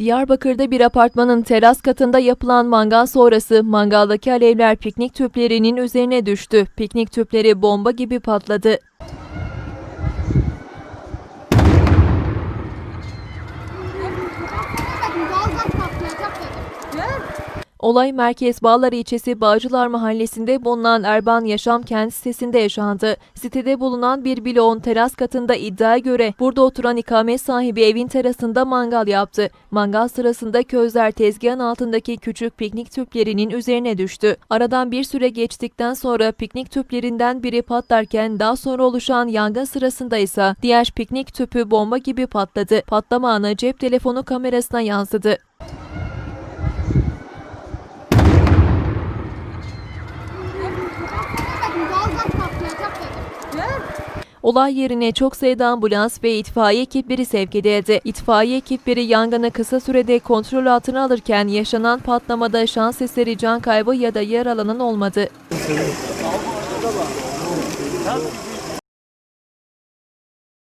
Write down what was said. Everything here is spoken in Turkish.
Diyarbakır'da bir apartmanın teras katında yapılan mangal sonrası mangaldaki alevler piknik tüplerinin üzerine düştü. Piknik tüpleri bomba gibi patladı. Olay Merkez Bağlar ilçesi Bağcılar Mahallesi'nde bulunan Erban Yaşam Kent sitesinde yaşandı. Sitede bulunan bir bloğun teras katında iddiaya göre burada oturan ikamet sahibi evin terasında mangal yaptı. Mangal sırasında közler tezgahın altındaki küçük piknik tüplerinin üzerine düştü. Aradan bir süre geçtikten sonra piknik tüplerinden biri patlarken daha sonra oluşan yangın sırasında ise diğer piknik tüpü bomba gibi patladı. Patlama anı cep telefonu kamerasına yansıdı. Olay yerine çok sayıda ambulans ve itfaiye ekipleri sevk edildi. İtfaiye ekipleri yangını kısa sürede kontrol altına alırken yaşanan patlamada şans eseri can kaybı ya da yaralanan olmadı.